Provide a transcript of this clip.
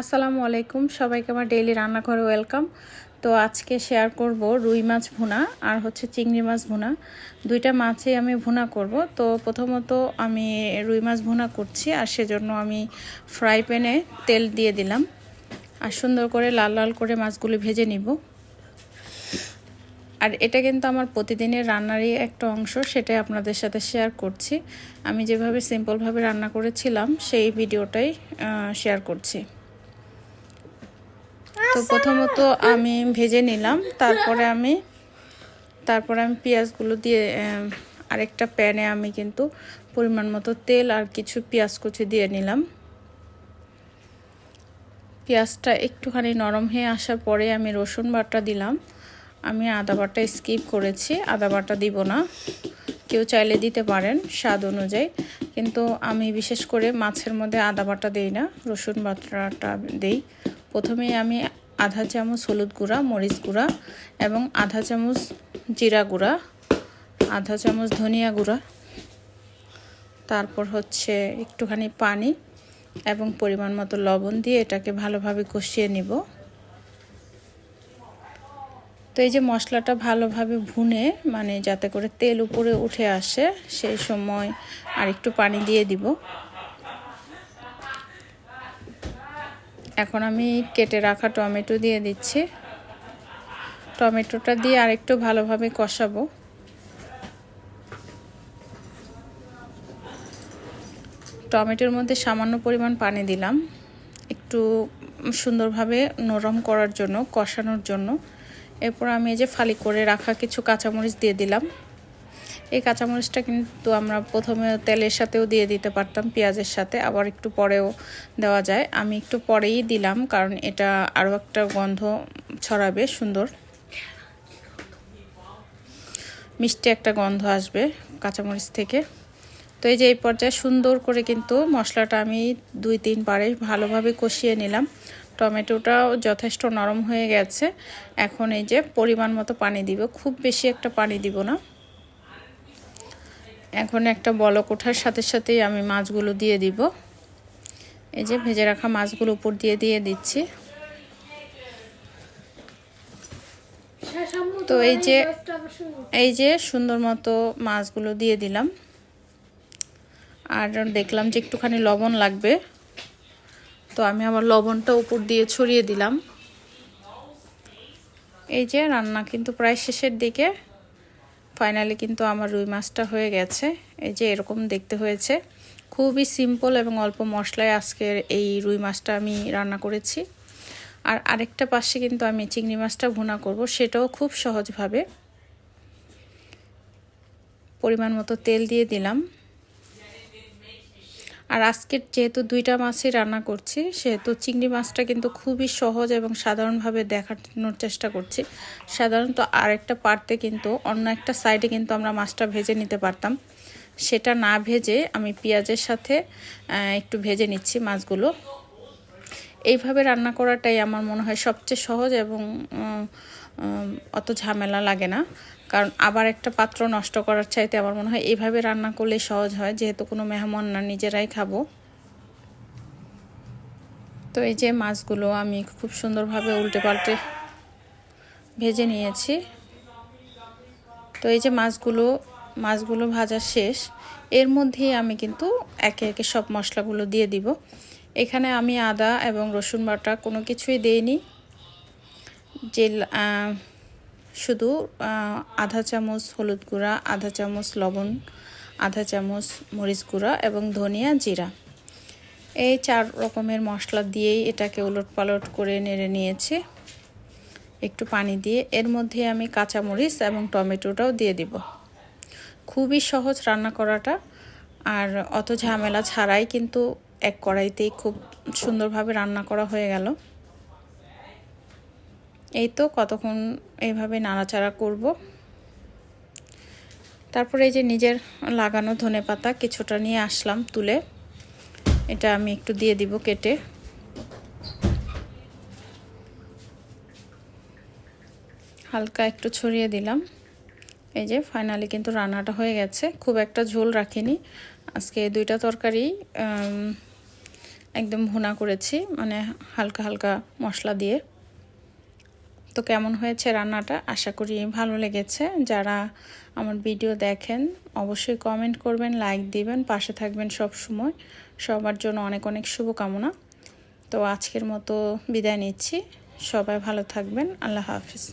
আসসালামু আলাইকুম। সবাইকে আমার ডেইলি রান্নাঘরে ওয়েলকাম তো আজকে শেয়ার করব রুই মাছ ভুনা আর হচ্ছে চিংড়ি মাছ ভুনা। দুইটা মাছই আমি ভুনা করব। তো প্রথমত আমি রুই মাছ ভুনা করছি আর সেজন্য আমি ফ্রাই প্যানে তেল দিয়ে দিলাম। আর সুন্দর করে লাল লাল করে মাছগুলি ভেজে নিব। আর এটা কিন্তু আমার প্রতিদিনের রান্নারই একটা অংশ, সেটাই আপনাদের সাথে শেয়ার করছি। আমি যেভাবে সিম্পলভাবে রান্না করেছিলাম, সেই ভিডিওটাই শেয়ার করছি। তো প্রথমত আমি ভেজে নিলাম, তারপরে আমি তারপরে আমি পেঁয়াজগুলো দিয়ে আরেকটা প্যানে আমি কিন্তু পরিমাণ মতো তেল আর কিছু পেঁয়াজ কুচি দিয়ে নিলাম। পেঁয়াজটা একটুখানি নরম হয়ে আসার পরে আমি রসুন বাটা দিলাম। আমি আদা বাটা স্কিপ করেছি, আদা বাটা দিব না। কেউ চাইলে দিতে পারেন স্বাদ অনুযায়ী, কিন্তু আমি বিশেষ করে মাছের মধ্যে আদা বাটা দিই না, রসুন বাটাটা দিই। প্রথমেই আমি আধা চামচ হলুদ গুঁড়া, মরিচ গুঁড়া এবং আধা চামচ জিরা গুঁড়া, আধা চামচ ধনিয়া গুঁড়া, তারপর হচ্ছে একটুখানি পানি এবং পরিমাণ মতো লবণ দিয়ে এটাকে ভালোভাবে কষিয়ে নিব। তো এই যে মশলাটা ভালোভাবে ভুনে মানে যাতে করে তেল উপরে উঠে আসে, সেই সময় আর একটু পানি দিয়ে দিব। এখন আমি কেটে রাখা টমেটো দিয়ে দিচ্ছি। টমেটোটা দিয়ে আরেকটু ভালোভাবে কষাবো। টমেটোর মধ্যে সামান্য পরিমাণ পানি দিলাম। একটু সুন্দরভাবে নরম করার জন্য, কষানোর জন্য। এরপর আমি এই যে ফালি করে রাখা কিছু কাঁচামরিচ দিয়ে দিলাম। এই কাঁচামরিচটা কিন্তু আমরা প্রথমে তেলের সাথেও দিয়ে দিতে পারতাম, পেঁয়াজের সাথে। আবার একটু পরেও দেওয়া যায়। আমি একটু পরেই দিলাম, কারণ এটা আরও একটা গন্ধ ছড়াবে, সুন্দর। মিষ্টি একটা গন্ধ আসবে কাঁচামরিচ থেকে। তো এই যে এই পর্যায়ে সুন্দর করে কিন্তু মশলাটা আমি দুই, তিন বারে ভালোভাবে কষিয়ে নিলাম। টমেটোটাও যথেষ্ট নরম হয়ে গেছে। এখন এই যে পরিমাণ মতো পানি দিব। খুব বেশি একটা পানি দিব না। এখন একটা বলক ওঠার সাথে সাথেই আমি মাছগুলো দিয়ে দিব। এই যে ভেজে রাখা মাছগুলো উপর দিয়ে দিয়ে দিচ্ছি। তো এই যে এই যে সুন্দর মতো মাছগুলো দিয়ে দিলাম। আর দেখলাম যে একটুখানি লবণ লাগবে। তো আমি আবার লবণটা উপর দিয়ে ছড়িয়ে দিলাম। এই যে রান্না কিন্তু প্রায় শেষের দিকে। ফাইনালি কিন্তু আমার রুই মাছটা হয়ে গেছে। এই যে এরকম দেখতে হয়েছে। খুবই সিম্পল এবং অল্প মশলায় আজকের এই রুই মাছটা আমি রান্না করেছি। আর আরেকটা পাশে কিন্তু আমি চিংড়ি মাছটা ভুনা করব, সেটাও খুব সহজভাবে। পরিমাণ মতো তেল দিয়ে দিলাম। আর আজকের যেহেতু দুইটা মাছই রান্না করছি, সেহেতু চিংড়ি মাছটা কিন্তু খুবই সহজ এবং সাধারণভাবে দেখানোর চেষ্টা করছি। সাধারণত আরেকটা পারতে কিন্তু অন্য একটা সাইডে কিন্তু আমরা মাছটা ভেজে নিতে পারতাম। সেটা না ভেজে আমি পেঁয়াজের সাথে একটু ভেজে নিচ্ছি মাছগুলো। এইভাবে রান্না করাটাই আমার মনে হয় সবচেয়ে সহজ এবং অত ঝামেলা লাগে না। কারণ আবার একটা পাত্র নষ্ট করার চাইতে আমার মনে হয় এইভাবে রান্না করলে সহজ হয়, যেহেতু কোনো মেহমান না, নিজেরাই খাব। তো এই যে মাছগুলো আমি খুব সুন্দরভাবে উল্টে পাল্টে ভেজে নিয়েছি। তো এই যে মাছগুলো মাছগুলো ভাজা শেষ। এর মধ্যেই আমি কিন্তু একে একে সব মশলাগুলো দিয়ে দিব। এখানে আমি আদা এবং রসুন বাটা কোনো কিছুই দিইনি। যে শুধু আধা চামচ হলুদ গুঁড়া, আধা চামচ লবণ, আধা চামচ মরিচ গুঁড়া এবং ধনিয়া জিরা। এই চার রকমের মশলা দিয়েই এটাকে উলট পালট করে নেড়ে নিয়েছি। একটু পানি দিয়ে। এর মধ্যে আমি কাঁচামরিচ এবং টমেটোটাও দিয়ে দিব। খুবই সহজ রান্না করাটা। আর অত ঝামেলা ছাড়াই কিন্তু এক কড়াইতেই খুব সুন্দরভাবে রান্না করা হয়ে গেল। এই তো কতক্ষণ এইভাবে নাড়াচাড়া করব। তারপরে এই যে নিজের লাগানো ধনে পাতা কিছুটা নিয়ে আসলাম তুলে। এটা আমি একটু দিয়ে দিব কেটে। হালকা একটু ছড়িয়ে দিলাম। এই যে ফাইনালি কিন্তু রান্নাটা হয়ে গেছে। খুব একটা ঝোল রাখিনি। আজকে দুইটা তরকারি একদম ভুনা করেছি। মানে হালকা হালকা মশলা দিয়ে। তো কেমন হয়েছে রান্নাটা? আশা করি ভালো লেগেছে। যারা আমার ভিডিও দেখেন, অবশ্যই কমেন্ট করবেন লাইক দিবেন, পাশে থাকবেন সব সময়। সবার জন্য অনেক অনেক শুভকামনা। তো আজকের মতো বিদায় নিচ্ছি। সবাই ভালো থাকবেন। আল্লাহ হাফিজ।